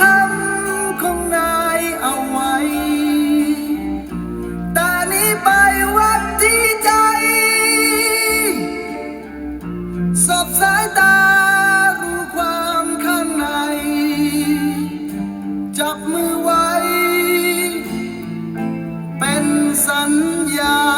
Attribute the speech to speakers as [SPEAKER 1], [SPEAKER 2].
[SPEAKER 1] คำของนายเอาไว้ แต่นี้ไปวัดที่ใจ สอบสายตารู้ความข้างใน จับมือไว้ เป็นสัญญา